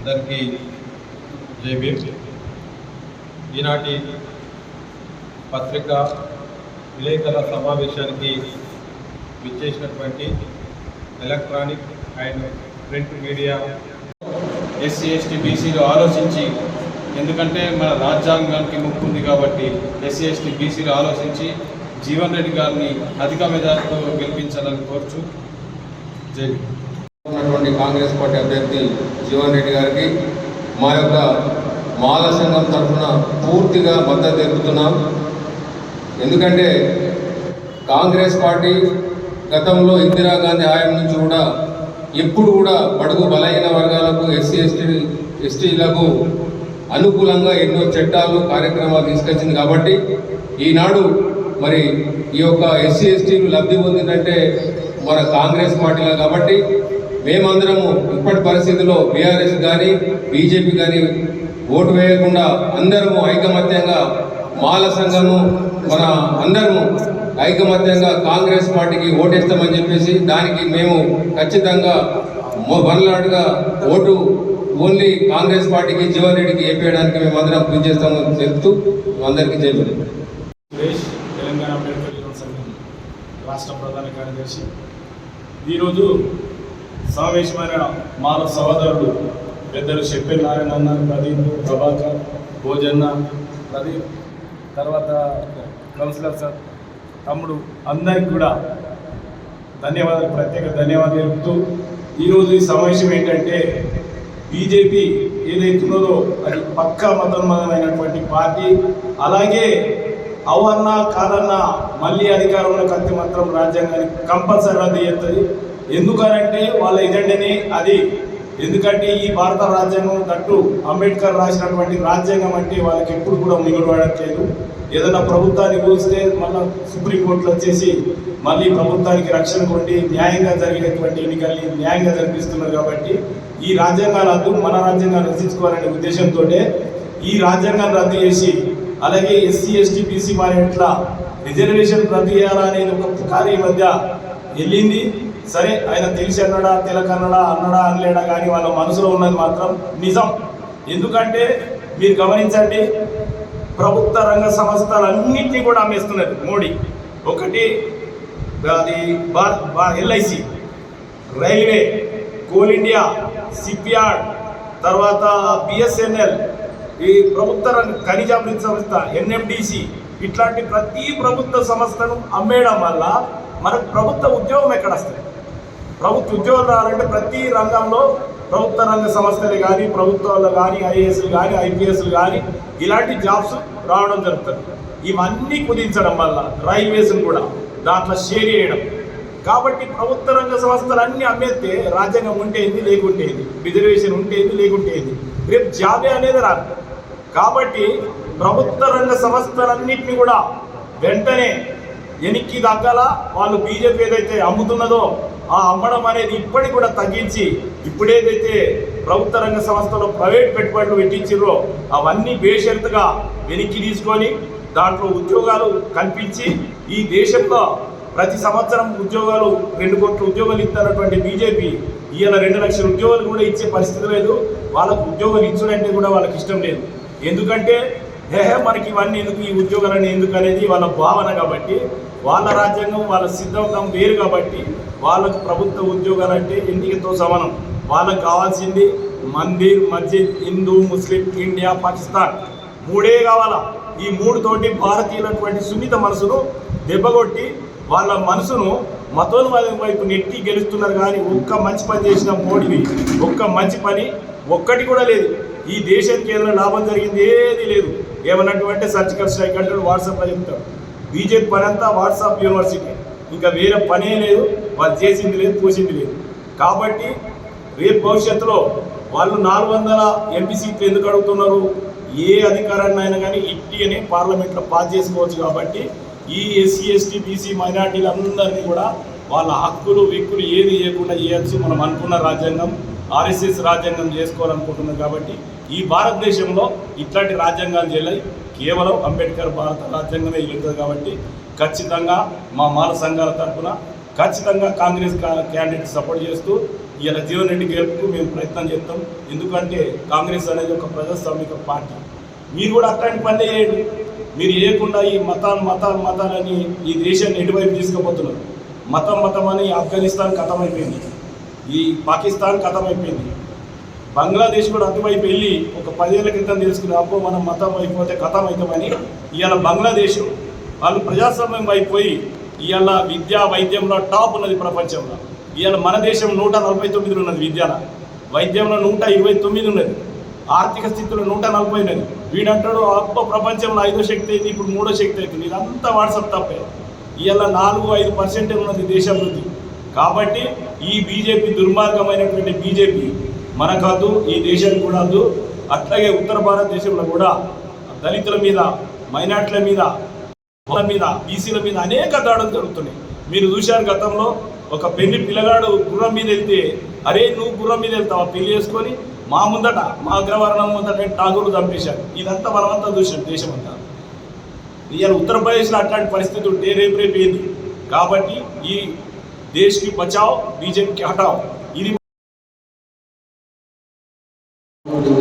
అందరికీ జై భీమ్ ఈనాటి పత్రిక విలేకరుల సమావేశానికి విచ్చేసినటువంటి electronic and print media SC ST బీసీలు ఆలోచించి ఎందుకంటే మన రాజ్యాంగానికి ముక్కు ఉంది కాబట్టి ఎస్సీ ఎస్టీ బీసీలు ఆలోచించి జీవన్ రెడ్డి గారిని అధిక మెజార్టీతో గెలిపించాలని కోరుచు జై భీమ్. ఉన్నటువంటి కాంగ్రెస్ పార్టీ అభ్యర్థి జీవన్ రెడ్డి గారికి మా యొక్క మాల సంఘం తరఫున పూర్తిగా మద్దతు తెలుపుతున్నాం. ఎందుకంటే కాంగ్రెస్ పార్టీ గతంలో ఇందిరాగాంధీ హయాం నుంచి కూడా ఎప్పుడు కూడా బడుగు బలహీన వర్గాలకు ఎస్సీ ఎస్టీ ఎస్టీలకు అనుకూలంగా ఎన్నో చట్టాలు కార్యక్రమాలు తీసుకొచ్చింది కాబట్టి ఈనాడు మరి ఈ యొక్క ఎస్సీ ఎస్టీలు లబ్ధి పొందిందంటే మన కాంగ్రెస్ పార్టీలో కాబట్టి మేమందరము ఇప్పటి పరిస్థితుల్లో బీఆర్ఎస్ కానీ బీజేపీ కానీ ఓటు వేయకుండా అందరము ఐకమత్యంగా మాల సంఘము మన అందరము ఐకమత్యంగా కాంగ్రెస్ పార్టీకి ఓటేస్తామని చెప్పేసి దానికి మేము ఖచ్చితంగా వన్లాడ్గా ఓటు ఓన్లీ కాంగ్రెస్ పార్టీకి జీవన్ రెడ్డికి వేపేయడానికి మేము అందరం కృషి చేస్తామని చెప్తూ అందరికీ చెప్పారు తెలంగాణ రాష్ట్ర ప్రధాన కార్యదర్శి. ఈరోజు సమావేశమైన మానవ సహోదరుడు పెద్దలు చెప్పెల్ నారాయణ అన్న ప్రదీప్ ప్రభాకర్ భోజన్న ప్రదీప్ తర్వాత కౌన్సిలర్ సార్ తమ్ముడు అందరికి కూడా ధన్యవాదాలు ప్రత్యేక ధన్యవాదాలు తెలుపుతూ ఈరోజు ఈ సమావేశం ఏంటంటే బీజేపీ ఏదైతే ఉన్నదో అది పక్కా మతోన్మతమైనటువంటి పార్టీ అలాగే అవన్నా కాదన్నా మళ్ళీ అధికారంలోకి కత్తి మాత్రం రాజ్యాంగానికి కంపల్సరీ రద్దు చేస్తుంది. ఎందుకనంటే వాళ్ళ ఎజెండని అది. ఎందుకంటే ఈ భారత రాజ్యాంగం తట్టు అంబేద్కర్ రాసినటువంటి రాజ్యాంగం అంటే వాళ్ళకి ఎప్పుడు కూడా మిగులుపడట్లేదు ఏదైనా ప్రభుత్వాన్ని కూలిస్తే మళ్ళీ సుప్రీంకోర్టులో వచ్చేసి మళ్ళీ ప్రభుత్వానికి రక్షణ కొట్టి న్యాయంగా జరిగినటువంటి ఎన్నికల్ని న్యాయంగా జరిపిస్తున్నారు కాబట్టి ఈ రాజ్యాంగాలు అద్దు మన రాజ్యాంగాన్ని రక్షించుకోవాలనే ఉద్దేశంతో ఈ రాజ్యాంగాన్ని రద్దు చేసి అలాగే ఎస్సీ ఎస్టీ బీసీ వారి ఎట్లా రిజర్వేషన్ రద్దు చేయాలనేది ఒక కార్య మధ్య వెళ్ళింది. సరే ఆయన తెలిసి అన్నాడా తెలకన్నాడా అన్నాడా అనలేడా కానీ వాళ్ళ మనసులో ఉన్నది మాత్రం నిజం. ఎందుకంటే మీరు గమనించండి ప్రభుత్వ రంగ సంస్థలన్నింటినీ కూడా అమ్మేస్తున్నది మోడీ. ఒకటి అది LIC railway Coal India shipyard తర్వాత బిఎస్ఎన్ఎల్ ఈ ప్రభుత్వ రంగ ఖనిజాభివృద్ధి సంస్థ ఎన్ఎండిసి ఇట్లాంటి ప్రతి ప్రభుత్వ సంస్థను అమ్మేయడం వల్ల మనకు ప్రభుత్వ ఉద్యోగం ఎక్కడ వస్తుంది? ప్రభుత్వ ఉద్యోగులు రావాలంటే ప్రతి రంగంలో ప్రభుత్వ రంగ సంస్థలు కానీ ప్రభుత్వాలు కానీ ఐఏఎస్లు కానీ ఐపీఎస్లు కానీ ఇలాంటి జాబ్స్ రావడం జరుగుతుంది. ఇవన్నీ కుదించడం వల్ల రైల్వేస్ను కూడా దాంట్లో షేర్ చేయడం కాబట్టి ప్రభుత్వ రంగ సంస్థలు అన్నీ అమ్మేస్తే రాజ్యాంగం ఉంటేంది లేకుంటేంది రిజర్వేషన్ ఉంటేంది లేకుంటేంది రేపు జాబే అనేది రాదు. కాబట్టి ప్రభుత్వ రంగ సంస్థలన్నింటినీ కూడా వెంటనే వెనక్కి దగ్గల వాళ్ళు బీజేపీ ఏదైతే అమ్ముతున్నదో ఆ అమ్మడం అనేది ఇప్పటికి కూడా తగ్గించి ఇప్పుడేదైతే ప్రభుత్వ రంగ సంస్థలో ప్రైవేట్ పెట్టుబడులు పెట్టించారో అవన్నీ బేషరతుగా వెనక్కి తీసుకొని దాంట్లో ఉద్యోగాలు కల్పించి ఈ దేశంలో ప్రతి సంవత్సరం ఉద్యోగాలు రెండు కోట్ల ఉద్యోగాలు ఇస్తున్నటువంటి బీజేపీ ఇవాళ రెండు లక్షల ఉద్యోగాలు కూడా ఇచ్చే పరిస్థితి లేదు. వాళ్ళకు ఉద్యోగాలు ఇచ్చుడంటే కూడా వాళ్ళకి ఇష్టం లేదు. ఎందుకంటే హేహే మనకి ఇవన్నీ ఎందుకు? ఈ ఉద్యోగాలని ఎందుకు అనేది వాళ్ళ భావన కాబట్టి వాళ్ళ రాజ్యాంగం వాళ్ళ సిద్ధాంతం వేరు కాబట్టి వాళ్ళకు ప్రభుత్వ ఉద్యోగాలు అంటే ఎన్నికతో సమానం. వాళ్ళకు కావాల్సింది మందిర్ మస్జిద్ హిందూ ముస్లిం ఇండియా పాకిస్తాన్. మూడే కావాలా? ఈ మూడు తోటి భారతీయులటువంటి సున్నిత మనసును దెబ్బగొట్టి వాళ్ళ మనసును మతోన్మాదం వైపు నెట్టి గెలుస్తున్నారు కానీ ఒక్క మంచి పని చేసిన మోడీని ఒక్క మంచి పని ఒక్కటి కూడా లేదు. ఈ దేశానికి ఏదైనా లాభం జరిగింది ఏది లేదు. ఏమన్నటువంటి సర్జికల్ స్ట్రైక్ అంటాడు వాట్సాప్లో చెప్తాడు బీజేపీ పని అంతా వాట్సాప్ యూనివర్సిటీ. ఇంకా వేరే పనే లేదు వాళ్ళు చేసింది లేదు పోసింది లేదు. కాబట్టి రేపు భవిష్యత్తులో వాళ్ళు నాలుగు వందల ఎంపీ సీట్లు ఎందుకు అడుగుతున్నారు? ఏ అధికారాన్ని అయినా కానీ ఇట్టి అని పార్లమెంట్లో పాస్ చేసుకోవచ్చు కాబట్టి ఈ ఎస్సీ ఎస్టీ బీసీ మైనార్టీలందరినీ కూడా వాళ్ళ హక్కులు విక్కులు ఏది చేయకుండా చేయొచ్చు. మనం అనుకున్న రాజ్యాంగం ఆర్ఎస్ఎస్ రాజ్యాంగం చేసుకోవాలనుకుంటున్నాం కాబట్టి ఈ భారతదేశంలో ఇట్లాంటి రాజ్యాంగాలు చేయలేదు. కేవలం అంబేద్కర్ భారత రాజ్యాంగమే ఇల్లుతుంది కాబట్టి ఖచ్చితంగా మా మాల సంఘాల తరఫున ఖచ్చితంగా కాంగ్రెస్ క్యాండిడేట్ సపోర్ట్ చేస్తూ ఇలా జీవన్ రెడ్డి గెలుపుకు మేము ప్రయత్నం చేస్తాం. ఎందుకంటే కాంగ్రెస్ అనేది ఒక ప్రజాస్వామిక పార్టీ. మీరు కూడా అట్లాంటి పని చేయండి. మీరు చేయకుండా ఈ మతాలు మతాలు మతాలని ఈ దేశాన్ని ఎటువైపు తీసుకుపోతున్నారు? మతం మతం అని ఆఫ్ఘనిస్తాన్ కథమైపోయింది. ఈ పాకిస్తాన్ కథమైపోయింది. బంగ్లాదేశ్ కూడా అటువైపు వెళ్ళి ఒక పదేళ్ళ క్రితం తెలుసుకుని అబ్బో మనం మతం అయిపోతే కథం అవుతామని ఇవాళ బంగ్లాదేశ్ వాళ్ళు ప్రజాస్వామ్యం అయిపోయి ఇవాళ విద్యా వైద్యంలో టాప్ ఉన్నది ప్రపంచంలో. ఇవాళ మన దేశం నూట నలభై తొమ్మిది ఉన్నది విద్యలో. వైద్యంలో నూట ఇరవై తొమ్మిది ఉన్నది. ఆర్థిక స్థితిలో నూట నలభై ఉన్నది. వీడంటాడు అప్ప ప్రపంచంలో ఐదో శక్తి అయింది ఇప్పుడు మూడో శక్తి అవుతుంది ఇదంతా వాట్సాప్ తప్పే. ఇవాళ నాలుగు ఐదు పర్సెంటే ఉన్నది దేశాభివృద్ధి. కాబట్టి ఈ బీజేపీ దుర్మార్గమైనటువంటి బీజేపీ మనకద్దు ఈ దేశానికి కూడా వద్దు అట్లాగే ఉత్తర భారతదేశంలో కూడా దళితుల మీద మైనార్టీల మీద కుల మీద బీసీల మీద అనేక దాడులు జరుగుతున్నాయి. మీరు చూశారు గతంలో ఒక పెళ్ళి పిల్లగాడు గుర్రం మీద వెళ్తే అరే నువ్వు గుర్రం మీద వెళ్తావా? పెళ్ళి చేసుకొని మా ముందట మా అగ్రవర్ణం ముందట ఠాగూరు చంపేశారు ఇదంతా మనమంతా చూసాం దేశం అంతా ఇవాళ ఉత్తరప్రదేశ్లో అట్లాంటి పరిస్థితి ఉంటే రేపు రేపు ఏంది? కాబట్టి ఈ దేశ్కి బచావ్ బీజేపీకి హటావ్.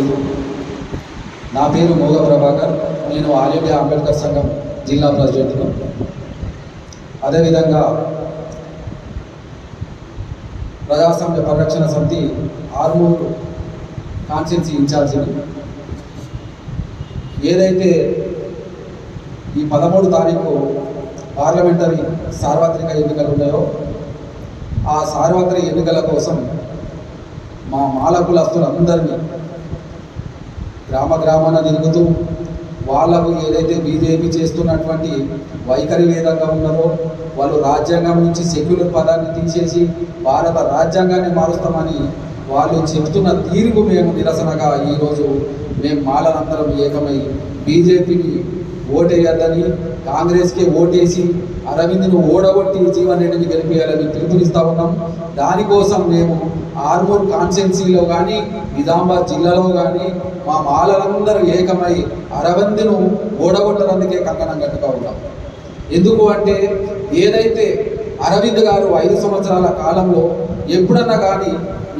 ఇది నా పేరు మోగ ప్రభాకర్. నేను ఆల్ ఇండియా అంబేద్కర్ సంఘం జిల్లా ప్రెసిడెంట్ను అదేవిధంగా ప్రజాస్వామ్య పరిరక్షణ సమితి ఆర్మూర్ కాన్స్టిట్యూన్సీ ఇన్ఛార్జిని. ఏదైతే ఈ పదమూడు తారీఖు పార్లమెంటరీ సార్వత్రిక ఎన్నికలు ఉన్నాయో ఆ సార్వత్రిక ఎన్నికల కోసం మా మాల కులస్తులందరినీ గ్రామ గ్రామాన తిరుగుతూ వాళ్ళకు ఏదైతే బీజేపీ చేస్తున్నటువంటి వైఖరి విధంగా ఉన్నారో వాళ్ళు రాజ్యాంగం నుంచి సెక్యులర్ పదాన్ని తీసేసి భారత రాజ్యాంగాన్ని మారుస్తామని వాళ్ళు చెబుతున్న తీరుకు మేము నిరసనగా ఈరోజు మేము మాలనంతరం ఏకమై బీజేపీని ఓటేయద్దని కాంగ్రెస్కి ఓటేసి అరవింద్ను ఓడగొట్టి జీవన్ రెడ్డిని గెలిపేయాలని పిలుపునిస్తా ఉన్నాం. దానికోసం మేము ఆర్మూర్ కాన్స్టెన్సీలో కానీ నిజామాబాద్ జిల్లాలో కానీ మా మాలలందరూ ఏకమై అరవింద్ను ఓడగొట్టనందుకే కంకణం కట్టుగా ఉన్నాం. ఎందుకు అంటే ఏదైతే అరవింద్ గారు ఐదు సంవత్సరాల కాలంలో ఎప్పుడన్నా కానీ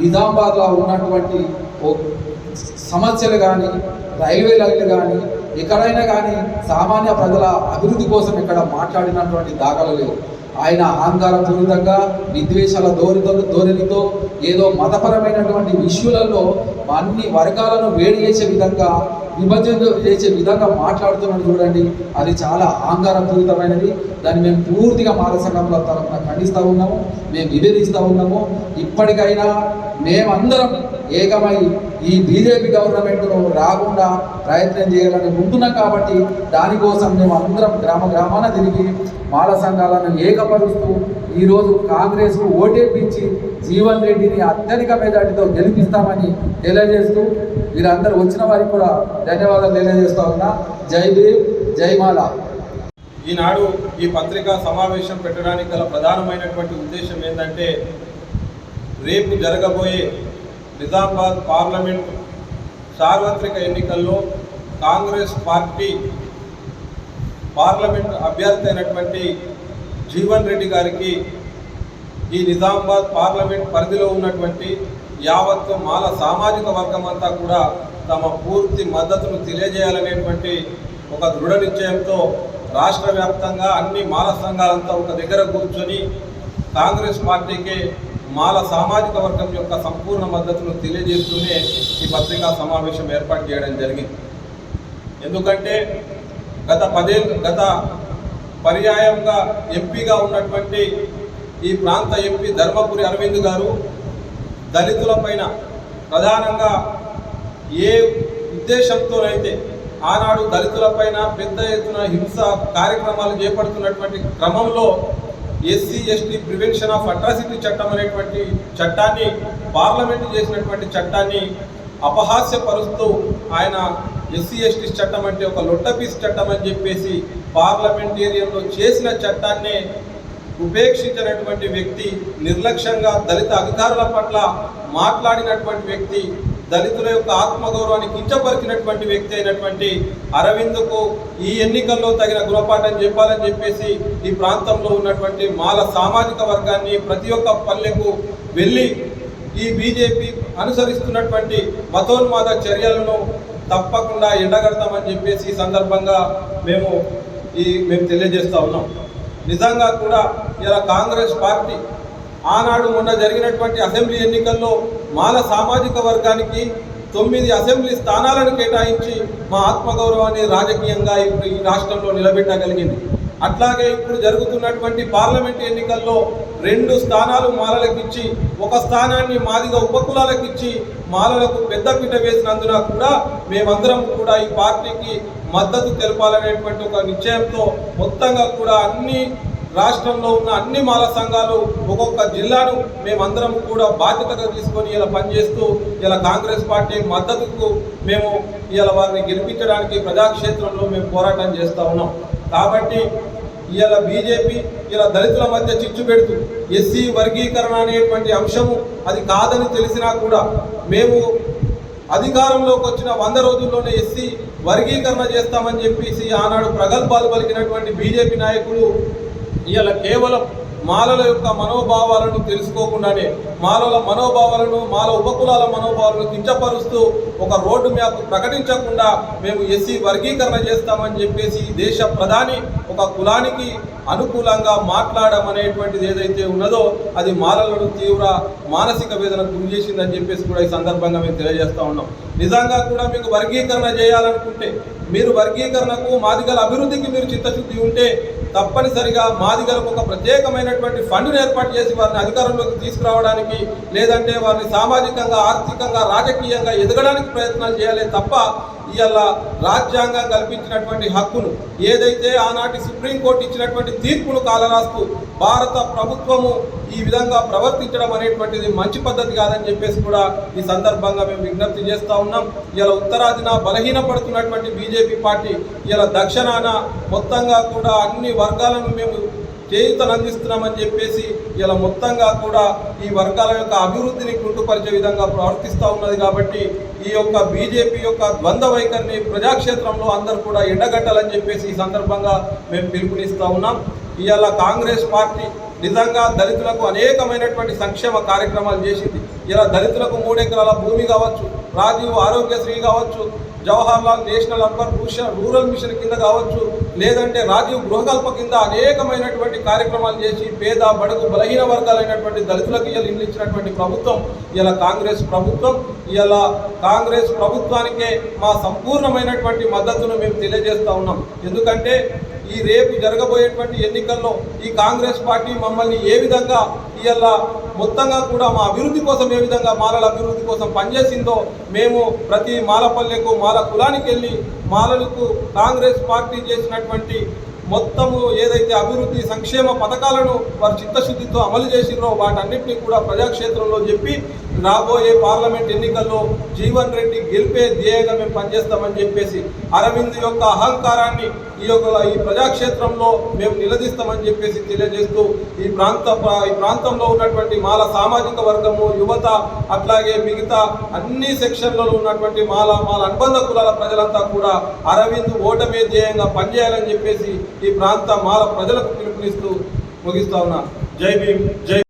నిజామాబాద్లో ఉన్నటువంటి ఓ సమస్యలు కానీ రైల్వే లైన్లు కానీ ఎక్కడైనా కానీ సామాన్య ప్రజల అభివృద్ధి కోసం ఇక్కడ మాట్లాడినటువంటి దాఖలు లేవు. ఆయన అహంకారపూరితంగా విద్వేషాల ధోరణితో ధోరణితో ఏదో మతపరమైనటువంటి విషయాలలో అన్ని వర్గాలను వేడి చేసే విధంగా విభజన చేసే విధంగా మాట్లాడుతున్నాడు చూడండి. అది చాలా అహంకారపూరితమైనది దాన్ని మేము పూర్తిగా మాల తరఫున ఖండిస్తూ ఉన్నాము. మేము విభేదిస్తూ ఉన్నాము. ఇప్పటికైనా మేమందరం ఏకమై ఈ బీజేపీ గవర్నమెంట్ను రాకుండా ప్రయత్నం చేయాలని ఉంటున్నాం కాబట్టి దానికోసం మేము అందరం గ్రామ గ్రామాన తిరిగి మాల సంఘాలను ఏకపరుస్తూ ఈరోజు కాంగ్రెస్కు ఓటేపించి జీవన్ రెడ్డిని అత్యధిక మెజార్టీతో గెలిపిస్తామని తెలియజేస్తూ వీరందరూ వచ్చిన వారికి కూడా ధన్యవాదాలు తెలియజేస్తా ఉన్నా. జై భీమ్ జై మాల. ఈనాడు ఈ పత్రికా సమావేశం పెట్టడానికి గల ప్రధానమైనటువంటి ఉద్దేశం ఏంటంటే రేపు జరగబోయే నిజామాబాద్ పార్లమెంట్ సార్వత్రిక ఎన్నికల్లో కాంగ్రెస్ పార్టీ పార్లమెంట్ అభ్యర్థి అయినటువంటి జీవన్ రెడ్డి గారికి ఈ నిజామాబాద్ పార్లమెంట్ పరిధిలో ఉన్నటువంటి యావత్తు మాల సామాజిక వర్గం అంతా కూడా తమ పూర్తి మద్దతును తెలియజేయాలనేటువంటి ఒక దృఢ నిశ్చయంతో రాష్ట్ర వ్యాప్తంగా అన్ని మాల సంఘాలంతా ఒక దగ్గర కూర్చొని కాంగ్రెస్ పార్టీకి మాల సామాజిక వర్గం యొక్క సంపూర్ణ మద్దతును తెలియజేస్తూనే ఈ పత్రికా సమావేశం ఏర్పాటు చేయడం జరిగింది. ఎందుకంటే గత పదేళ్ళు గత పర్యాయంగా ఎంపీగా ఉన్నటువంటి ఈ ప్రాంత ఎంపీ ధర్మపురి అరవింద్ గారు దళితులపైన ప్రధానంగా ఏ ఉద్దేశంతోనైతే ఆనాడు దళితులపైన పెద్ద ఎత్తున హింస కార్యక్రమాలు చేపడుతున్నటువంటి క్రమంలో SC ST prevention of atrocity చట్టం అనేటువంటి చట్టాన్ని పార్లమెంట్ చేసినటువంటి చట్టాన్ని అపహాస్యపరుస్తూ ఆయన ఎస్సీ ఎస్టీ చట్టం అంటే ఒక లొట్టపీస్ చట్టం అని చెప్పేసి పార్లమెంటేరియన్లో చేసిన చట్టాన్నే ఉపేక్షించినటువంటి వ్యక్తి నిర్లక్ష్యంగా దళిత అధికారుల పట్ల మాట్లాడినటువంటి వ్యక్తి దళితుల యొక్క ఆత్మగౌరవాన్ని కించపరిచినటువంటి వ్యక్తి అయినటువంటి అరవింద్కు ఈ ఎన్నికల్లో తగిన గుణపాఠం చెప్పాలని చెప్పేసి ఈ ప్రాంతంలో ఉన్నటువంటి మాల సామాజిక వర్గాన్ని ప్రతి ఒక్క పల్లెకు వెళ్ళి ఈ బీజేపీ అనుసరిస్తున్నటువంటి మతోన్మాద చర్యలను తప్పకుండా ఎండగడతామని చెప్పేసి ఈ సందర్భంగా మేము ఈ మేము తెలియజేస్తూ ఉన్నాం. నిజంగా కూడా ఇలా కాంగ్రెస్ పార్టీ ఆనాడు మొన్న జరిగినటువంటి అసెంబ్లీ ఎన్నికల్లో మాల సామాజిక వర్గానికి తొమ్మిది అసెంబ్లీ స్థానాలను కేటాయించి మా ఆత్మగౌరవాన్ని రాజకీయంగా ఇప్పుడు ఈ రాష్ట్రంలో నిలబెట్టగలిగింది. అట్లాగే ఇప్పుడు జరుగుతున్నటువంటి పార్లమెంట్ ఎన్నికల్లో రెండు స్థానాలు మాలలకు ఇచ్చి ఒక స్థానాన్ని మాదిగా ఉపకులాలకు ఇచ్చి మాలలకు పెద్దపీట వేసినందున కూడా మేమందరం కూడా ఈ పార్టీకి మద్దతు తెలపాలనేటువంటి ఒక నిశ్చయంతో మొత్తంగా కూడా అన్ని రాష్ట్రంలో ఉన్న అన్ని మాల సంఘాలు ఒక్కొక్క జిల్లాను మేమందరం కూడా బాధ్యతగా తీసుకొని ఇలా పనిచేస్తూ ఇలా కాంగ్రెస్ పార్టీ మద్దతుకు మేము ఇలా వారిని గెలిపించడానికి ప్రజాక్షేత్రంలో మేము పోరాటం చేస్తూ ఉన్నాం. కాబట్టి ఇలా బీజేపీ ఇలా దళితుల మధ్య చిచ్చు పెడుతూ ఎస్సీ వర్గీకరణ అనేటువంటి అంశము అది కాదని తెలిసినా కూడా మేము అధికారంలోకి వచ్చిన వంద రోజుల్లోనే ఎస్సీ వర్గీకరణ చేస్తామని చెప్పేసి ఆనాడు ప్రగల్భాలు పలికినటువంటి బీజేపీ నాయకులు ఇవాళ కేవలం మాలల యొక్క మనోభావాలను తెలుసుకోకుండానే మాలల మనోభావాలను మాల ఉపకులాల మనోభావాలను కించపరుస్తూ ఒక రోడ్డు మ్యాప్ ప్రకటించకుండా మేము ఎస్సీ వర్గీకరణ చేస్తామని చెప్పేసి దేశ ప్రధాని ఒక కులానికి అనుకూలంగా మాట్లాడడం అనేటువంటిది ఏదైతే ఉన్నదో అది మాలలను తీవ్ర మానసిక వేదనకు గురి చేసిందని చెప్పేసి కూడా ఈ సందర్భంగా మేము తెలియజేస్తూ ఉన్నాం. నిజంగా కూడా మీకు వర్గీకరణ చేయాలనుకుంటే మీరు వర్గీకరణకు మాదిగల అభివృద్ధికి మీరు చిత్తశుద్ధి ఉంటే తప్పనిసరిగా మాదిగలకు ఒక ప్రత్యేకమైనటువంటి ఫండ్ను ఏర్పాటు చేసి వారిని అధికారంలోకి తీసుకురావడానికి లేదంటే వారిని సామాజికంగా ఆర్థికంగా రాజకీయంగా ఎదగడానికి ప్రయత్నాలు చేయాలి తప్ప ఇవాళ రాజ్యాంగం కల్పించినటువంటి హక్కును ఏదైతే ఆనాటి సుప్రీంకోర్టు ఇచ్చినటువంటి తీర్పును కాలరాస్తూ భారత ప్రభుత్వము ఈ విధంగా ప్రవర్తించడం అనేటువంటిది మంచి పద్ధతి కాదని చెప్పేసి కూడా ఈ సందర్భంగా మేము విజ్ఞప్తి చేస్తూ ఉన్నాం. ఇలా ఉత్తరాదిన బలహీనపడుతున్నటువంటి బీజేపీ పార్టీ ఇలా దక్షిణాన మొత్తంగా కూడా అన్ని వర్గాలను మేము చేయుతను అందిస్తున్నామని చెప్పేసి ఇలా మొత్తంగా కూడా ఈ వర్గాల యొక్క అభివృద్ధిని కుంటుపరిచే విధంగా ప్రవర్తిస్తూ ఉన్నది కాబట్టి ఈ యొక్క బీజేపీ యొక్క ద్వంద్వ వైఖరిని ప్రజాక్షేత్రంలో అందరూ కూడా ఎండగట్టాలని చెప్పేసి ఈ సందర్భంగా మేము పిలుపునిస్తూ ఉన్నాం. ఇవాళ కాంగ్రెస్ పార్టీ నిజంగా దళితులకు అనేకమైనటువంటి సంక్షేమ కార్యక్రమాలు చేసింది. ఇలా దళితులకు మూడెకరాల భూమి కావచ్చు రాజీవ్ ఆరోగ్యశ్రీ కావచ్చు Jawahar Lal national urban mission rural mission కింద కావచ్చు లేదంటే రాజీవ్ గృహకల్ప కింద అనేకమైనటువంటి కార్యక్రమాలు చేసి పేద బడుగు బలహీన వర్గాలైనటువంటి దళితులకు ఇలా ఇల్లు ఇచ్చినటువంటి ప్రభుత్వం. ఇలా కాంగ్రెస్ ప్రభుత్వం ఇలా కాంగ్రెస్ ప్రభుత్వానికే మా సంపూర్ణమైనటువంటి మద్దతును మేము తెలియజేస్తా ఉన్నాం. ఎందుకంటే ఈ రేపు జరగబోయేటువంటి ఎన్నికల్లో ఈ కాంగ్రెస్ పార్టీ మమ్మల్ని ఏ విధంగా ఇలా మొత్తంగా కూడా మా అభివృద్ధి కోసం ఏ విధంగా మాలల అభివృద్ధి కోసం పనిచేసిందో మేము ప్రతి మాలపల్లెకు మాల కులానికి వెళ్ళి మాలలకు కాంగ్రెస్ పార్టీ చేసినటువంటి మొత్తము ఏదైతే అభివృద్ధి సంక్షేమ పథకాలను వారు చిత్తశుద్ధితో అమలు చేసిందో వాటన్నిటిని కూడా ప్రజాక్షేత్రంలో చెప్పి రాబోయే పార్లమెంట్ ఎన్నికల్లో జీవన్ రెడ్డి గెలిపే ధ్యేయంగా మేము పనిచేస్తామని చెప్పేసి అరవింద్ యొక్క అహంకారాన్ని ఈ యొక్క ఈ ప్రజాక్షేత్రంలో మేము నిలదీస్తామని చెప్పేసి తెలియజేస్తూ ఈ ప్రాంత ఈ ప్రాంతంలో ఉన్నటువంటి మాల సామాజిక వర్గము యువత అట్లాగే మిగతా అన్ని సెక్షన్లలో ఉన్నటువంటి మాల మాల అనుబంధ కులాల ప్రజలంతా కూడా అరవింద్ ఓటమే ధ్యేయంగా పనిచేయాలని చెప్పేసి ఈ ప్రాంత మాల ప్రజలకు పిలుపునిస్తూ ముగిస్తా ఉన్నా. జై భీమ్ జై